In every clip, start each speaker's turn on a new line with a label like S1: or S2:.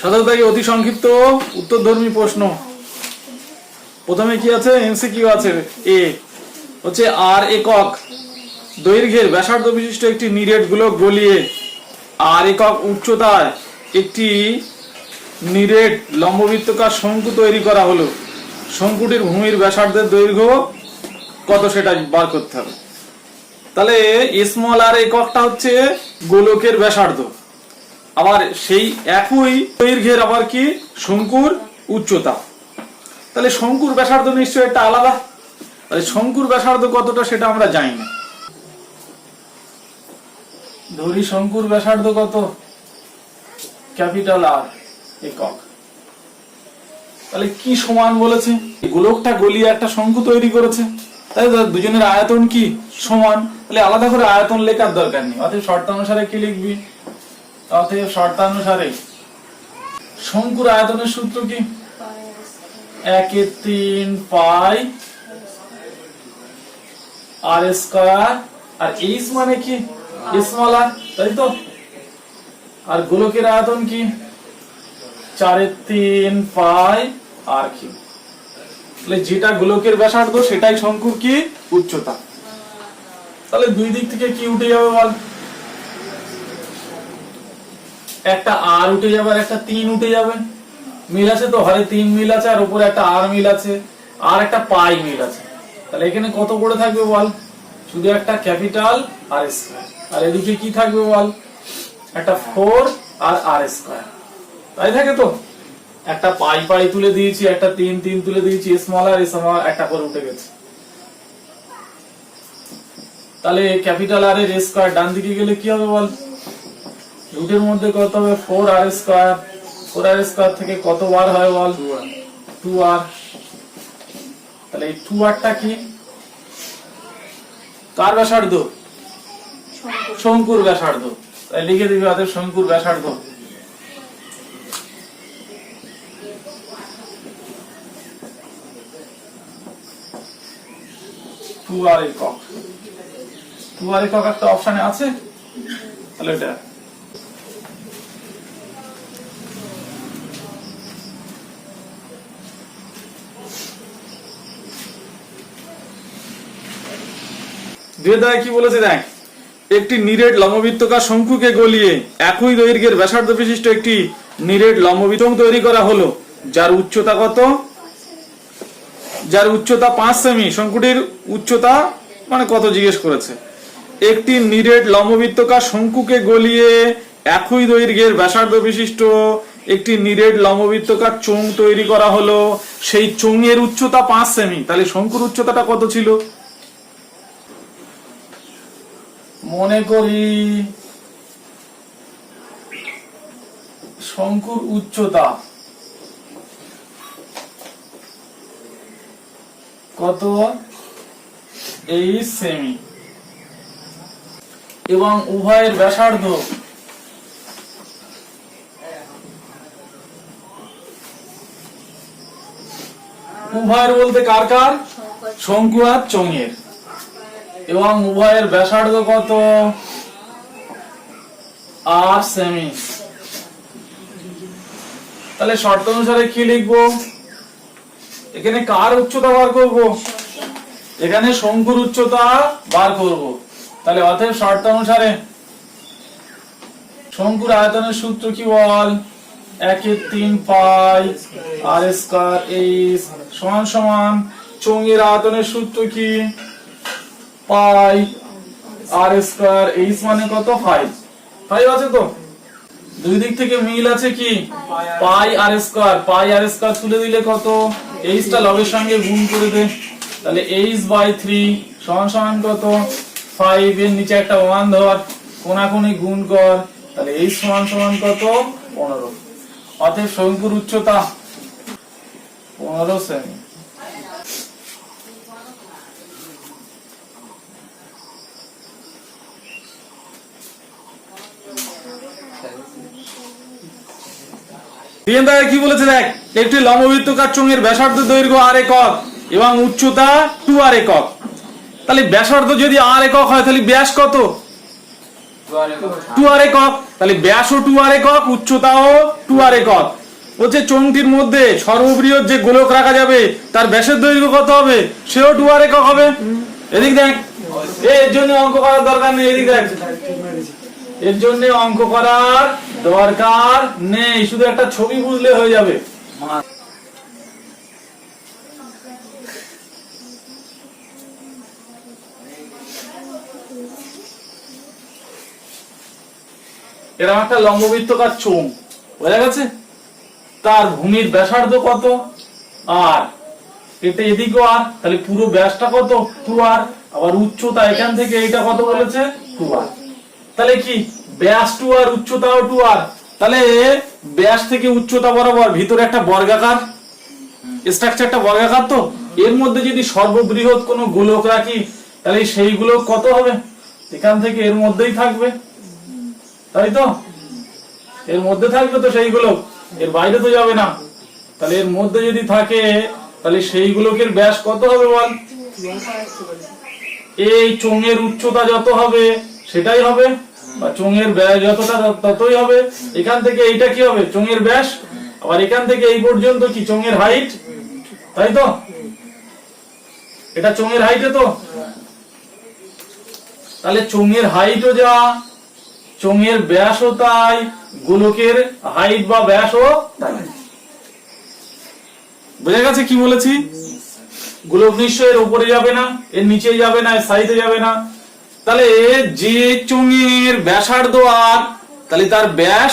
S1: সাধারণত অতি সংক্ষিপ্ত উত্তরধর্মী প্রশ্ন। প্রথমে কি আছে? এমসিকিউ আছে। এ হচ্ছে আর একক। দৈর্ঘ্যের ব্যাসার্ধ বিশিষ্ট একটি নিরেট গোলক গলিয়ে আর একক উচ্চতায় একটি নিরেট লম্ববৃত্তকার শঙ্কু তৈরি করা হলো। শঙ্কুটির ভূমির ব্যাসার্ধের দৈর্ঘ্য কত সেটা বার করতে হবে। তাহলে স্মল আর এককটা হচ্ছে গোলকের ব্যাসার্ধ। আবার সেই একই দৈর্ঘ্যের আবার কি? শঙ্কুর উচ্চতা। তাহলে শঙ্কুর ব্যাসার্ধ নিশ্চয়ই একটা আলাদা। তাহলে শঙ্কুর ব্যাসার্ধ কতটা সেটা আমরা জানি না। ধরি শঙ্কুর ব্যাসার্ধ কত? ক্যাপিটাল আর একক। তাহলে কি সমান বলেছে? গোলকটা গলিয়ে একটা শঙ্কু তৈরি করেছে। তাই দুজনের আয়তন কি? সমান। তাহলে আলাদা করে আয়তন লেখার দরকার নেই। অতএব শর্তানুসারে কি লিখবি? অতএব শর্তানুসারে শঙ্কুর আয়তনের সূত্র কি? একে তিন পাই আর স্কয়ার। আর এইচ মানে কি? স্মল তাই তো? আর গোলকের আয়তন কি? চারের তিন পাই আর কি তাহলে যেটা গোলকের ব্যাসার্ধ, সেটাই শঙ্কুর কি? উচ্চতা। তাহলে দুই দিক থেকে কি উঠে যাবে বল? একটা আর উঠে যাবে আর একটা তিন উঠে যাবে। মিল আছে তো? হরে তিন মিল আছে আর উপরে একটা আর মিল আছে, আর একটা পাই মিল আছে। তাহলে এখানে কত করে থাকবে বল? শুধু একটা ক্যাপিটাল আর স্কয়ার। আর এদিকে কি থাকবে বল? একটা ফোর আর আর স্কয়ার। তাই থাকে তো? একটা পাই পাই তুলে দিয়েছি, একটা তিন তিন তুলে দিয়েছি স্মল আর স্মল একটা করে উঠে গেছে। তাহলে ক্যাপিটাল আর এর স্কোয়ার ডান দিকে গেলে কি হবে বল? রুটের মধ্যে কত হবে? Four r square four r square থেকে কত বার হয় বল? টু আর তাহলে এই টু আরটা কি? কার ব্যাসার্ধ? শঙ্কুর। ব্যাসার্ধ। তাই লিখে দিবি অতএব শঙ্কুর ব্যাসার্ধ। টু আর একক। টু আর একক একটা অপশনে আছে? তাহলে এটা। দুয়ের দায় কি বলেছে দেখ? একটি নিরেট লম্ববৃত্তকার শঙ্কুকে গলিয়ে একই দৈর্ঘ্যের ব্যাসার্ধ বিশিষ্ট একটি নিরেট লম্ববৃত্ত তৈরি করা হলো। যার উচ্চতা কত? যার উচ্চতা পাঁচ সেমি। শঙ্কুটির উচ্চতা মানে কত জিজ্ঞেস করেছে? একটি নিরেট লম্ববৃত্তকার শঙ্কুকে গলিয়ে একই দৈর্ঘ্যের ব্যাসার্ধ বিশিষ্ট একটি নিরেট লম্ববৃত্তকার চোঙ তৈরি করা হলো। সেই চোঙের উচ্চতা পাঁচ সেমি। তাহলে শঙ্কুর উচ্চতাটা কত ছিল? মনে করি শঙ্কুর উচ্চতা কত? এই সেমি। এবং উভয়ের ব্যাসার্ধ উভয়ের বলতে কার কার? শঙ্কু আর চোঙের। এবং উভয়ের ব্যাসার্ধ কত? আর সেমি তাহলে শর্ত অনুসারে কি লিখব? এখানে কার উচ্চতা বার করব? এখানে শঙ্কুর উচ্চতা বার করব। তাহলে অতএব শর্ত অনুসারে শঙ্কুর আয়তনের সূত্র কি বল? একে তিন পাই আর স্কয়ার এইচ সমান সমান চোঙের আয়তনের সূত্র কি? পাই আর স্কয়ার এইচ মানে কত? ফাইভ। ফাইভ আছে তো? দুই দিক থেকে মিল আছে কি? পাই আর স্কয়ার। পাই আর স্কয়ার তুলে দিলে কত? এইচটা লগের সঙ্গে গুণ করে দে। তাহলে এইচ বাই থ্রি সমান সমান কত? ফাইভ এর নিচে একটা ওয়ান ধর, কোনাকুনি গুণ কর। তাহলে এইচ সমান সমান কত? পনেরো। অতএব শঙ্কুর উচ্চতা পনেরো সেমি। কি বলেছে দেখ? একটি লম্ববৃত্তকার চোঙের ব্যাসার্ধ দৈর্ঘ্য আর একক এবং উচ্চতা টু আর একক। তাহলে ব্যাসার্ধ যদি আর একক হয়, তাহলে ব্যাস কত? টু আর একক। তাহলে ব্যাসও টু আর একক, উচ্চতাও টু আর একক। বলছে চোঙটির মধ্যে সর্ববৃহৎ যে গোলক রাখা যাবে, তার ব্যাসের দৈর্ঘ্য কত হবে? সেও টু আর একক হবে। এদিক দেখ। এর জন্য অঙ্ক করার দরকার নেই, এদিক দেখ। এর জন্য অঙ্ক করার দরকার নেই। শুধু একটা ছবি বুঝলে হয়ে যাবে। এরকম একটা লম্ববৃত্তকার চোঙ বোঝা গেছে? তার ভূমির ব্যাসার্ধ কত? আর এটা এদিকেও আর, তাহলে পুরো ব্যাসটা কত? Two r. আবার উচ্চতা এখান থেকে এটা কত বলেছে? Two r. তাহলে কি? ব্যাস টু আর, উচ্চতাও টু আর। তাহলে ব্যাস থেকে উচ্চতা বরাবর ভিতরে একটা বর্গাকার স্ট্রাকচারটা বর্গাকার তো? এর মধ্যে যদি সর্ববৃহৎ কোনো গোলক রাখি, তাহলে সেই গোলক কত হবে? এখান থেকে এর মধ্যেই থাকবে। তাই তো? এর মধ্যে থাকবে তো সেইগুলো। এর বাইরে তো যাবে না। তাহলে এর মধ্যে যদি থাকে, তাহলে সেই গোলকের ব্যাস কত হবে বল? এই চোঙের উচ্চতা যত হবে, সেটাই হবে। বা চোঙের ব্যাস যতটা ততই হবে, এখান থেকে এইটা কি হবে? চোঙের ব্যাস? আবার এখান থেকে এই পর্যন্ত কি চোঙের হাইট তাই তো? এটা চোঙের হাইটে তো? তাহলে চোঙের হাইটও যা, চোঙের ব্যাসও তাই, গোলকের হাইট বা ব্যাসও তাই। বোঝা গেছে কি বলেছি? গোলক নিশ্চয় এর উপরে যাবে না, এর নিচে যাবে না, এর সাইডে যাবে না। তাহলে যে চোঙের ব্যাসার্ধ আর, তাহলে তার ব্যাস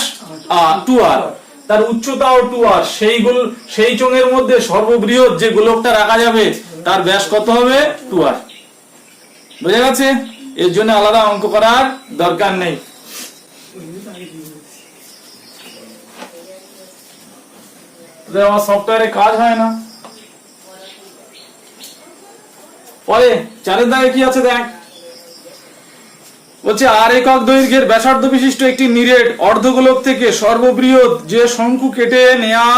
S1: টু আর। তার উচ্চতাও টু আর। সেই গোল, সেই চোঙের মধ্যে সর্ববৃহৎ যে গোলকটা রাখা যাবে, তার ব্যাস কত হবে? Two r. বোঝা গেছে? এর জন্য আলাদা অঙ্ক করার দরকার নেই। আমার সফটওয়্যারে কাজ হয় না। পরে, চারের দাগে কি আছে দেখ? বলছে, আর একক দৈর্ঘ্যের ব্যাসার্ধ বিশিষ্ট একটি নিরেট অর্ধগোলক থেকে সর্ববৃহৎ যে শঙ্কু কেটে নেওয়া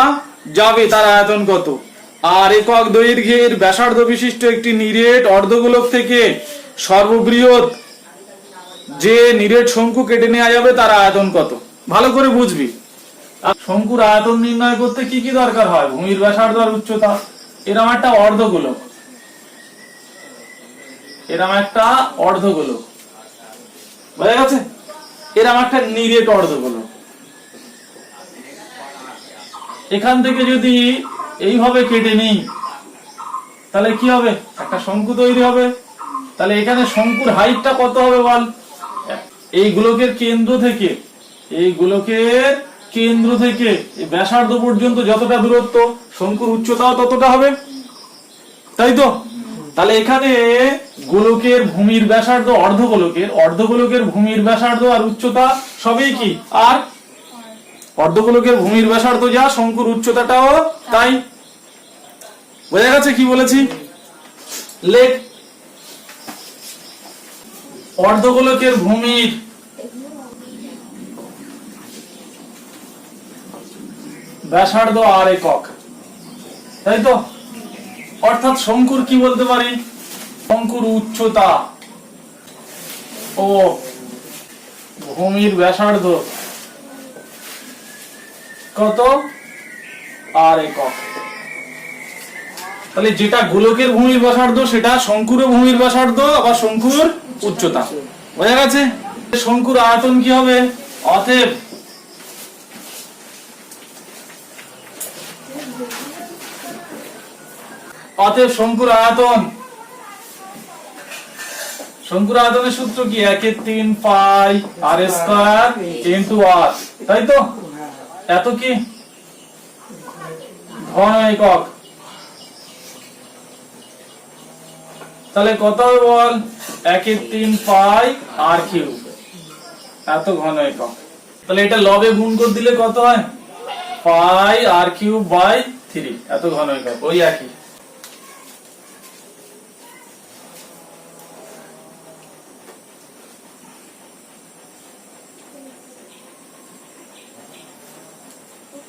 S1: যাবে, তার আয়তন কত? আর একক দৈর্ঘ্যের ব্যাসার্ধ বিশিষ্ট একটি নিরেট অর্ধগোলক থেকে সর্ববৃহৎ যে নিরেট শঙ্কু কেটে নেওয়া যাবে, তার আয়তন কত? ভালো করে বুঝবি। শঙ্কুর আয়তন নির্ণয় করতে কি কি দরকার হয়? ভূমির ব্যাসার্ধ আর উচ্চতা। এরম একটা অর্ধগোলক। এরম একটা অর্ধগোলক। বোঝা গেছে? এরম একটা নিরেট অর্ধগোলক এখান থেকে যদি এইভাবে কেটে নিই, তাহলে কি হবে? একটা শঙ্কু তৈরি হবে। তাহলে এখানে শঙ্কুর হাইটটা কত হবে বল? এই গোলকের কেন্দ্র থেকে এই গোলকের কেন্দ্র থেকে ব্যাসার্ধ পর্যন্ত যতটা দূরত্ব, শঙ্কুর উচ্চতাও ততটা হবে। তাই তো? তাহলে এখানে গোলকের ভূমির ব্যাসার্ধ, অর্ধগোলকের অর্ধগোলকের ভূমির ব্যাসার্ধ আর উচ্চতা সবই কি? আর অর্ধগোলকের ভূমির ব্যাসার্ধ যা, শঙ্কুর উচ্চতাটাও তাই। বোঝা গেছে কি বলেছি? লেখ অর্ধগোলকের ভূমির ব্যাসার্ধ আর একক। তাই তো? অর্থাৎ শঙ্কুর কি বলতে পারি? শঙ্কুর উচ্চতা ও ভূমির ব্যাসার্ধ কত? আর একক। তাহলে যেটা গোলকের ভূমির ব্যাসার্ধ, সেটা শঙ্কুর ভূমির ব্যাসার্ধ, আবার শঙ্কুর উচ্চতা। বোঝা গেছে? শঙ্কুর আয়তন কি হবে? অতএব অতএব শঙ্কুর আয়তন। শঙ্কুর আয়তনের সূত্র কি? একের তিন পাই আর স্কোয়ার ইন্টু আর তাই তো? এত কি? ঘন একক। তাহলে কত বল? একের তিন পাই আর কিউ এত ঘন একক। তাহলে এটা লবে গুণ করে দিলে কত হয়? Pi r cube by three এত ঘন একক। ওই একই।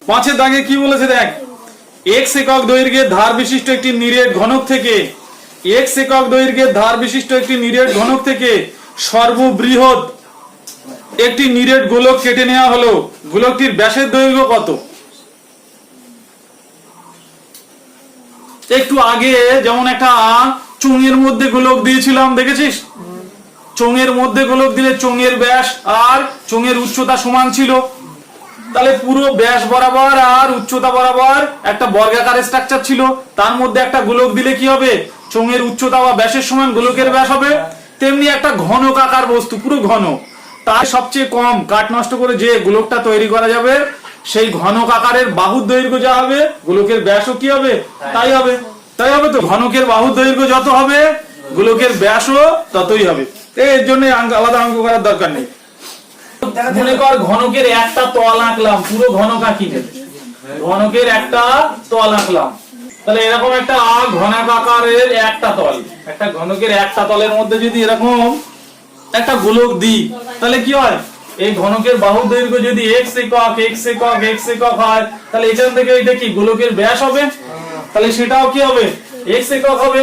S1: পাঁচের দাগে কি বলেছে দেখ? এক্স একক দৈর্ঘ্যের ধার বিশিষ্ট একটি নিরেট ঘনক থেকে এক্স একক দৈর্ঘ্যের ধার বিশিষ্ট একটি নিরেট ঘনক থেকে সর্ববৃহৎ একটি নিরেট গোলক কেটে নেওয়া হলো। গোলকটির ব্যাসের দৈর্ঘ্য কত? একটু আগে যেমন একটা চোঙের মধ্যে গোলক দিয়েছিলাম, দেখেছিস? চোঙের মধ্যে গোলক দিলে চোঙের ব্যাস আর চোঙের উচ্চতা সমান ছিল। তাহলে পুরো ব্যাস বরাবর আর উচ্চতা বরাবর একটা বর্গাকার স্ট্রাকচার ছিল। তার মধ্যে একটা গোলক দিলে কি হবে? চোঙের উচ্চতা বা ব্যাসের সমান গোলকের ব্যাস হবে। তেমনি একটা ঘনকাকার বস্তু, পুরো ঘন তার সবচেয়ে কম কাঠ নষ্ট করে যে গোলকটা তৈরি করা যাবে, সেই ঘনক আকারের বাহুর দৈর্ঘ্য যা হবে, গোলকের ব্যাসও কি হবে? তাই হবে। তাই হবে তো? ঘনকের বাহুর দৈর্ঘ্য যত হবে, গোলকের ব্যাসও ততই হবে। এর জন্য আলাদা অঙ্ক করার দরকার নেই। মনে কর ঘনকের একটা তল আঁকলাম, পুরো ঘনক আঁকি ঘনকের একটা তল আঁকলাম। তাহলে এরকম একটা ঘনাক আকারের একটা তল, একটা ঘনকের একটা তলের মধ্যে যদি এরকম একটা গোলক দিই, তাহলে কি হয়? এই ঘনকের বাহু দৈর্ঘ্য যদি এক্স একক এক্স একক এক্স একক হয়, তাহলে এখান থেকে এটা কি গোলকের ব্যাস হবে? তাহলে সেটাও কি হবে? এক্স একক হবে।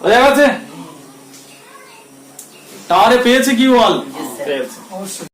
S1: বোঝা গেছে? তাহলে পেয়েছে কি বল? পেয়েছে। also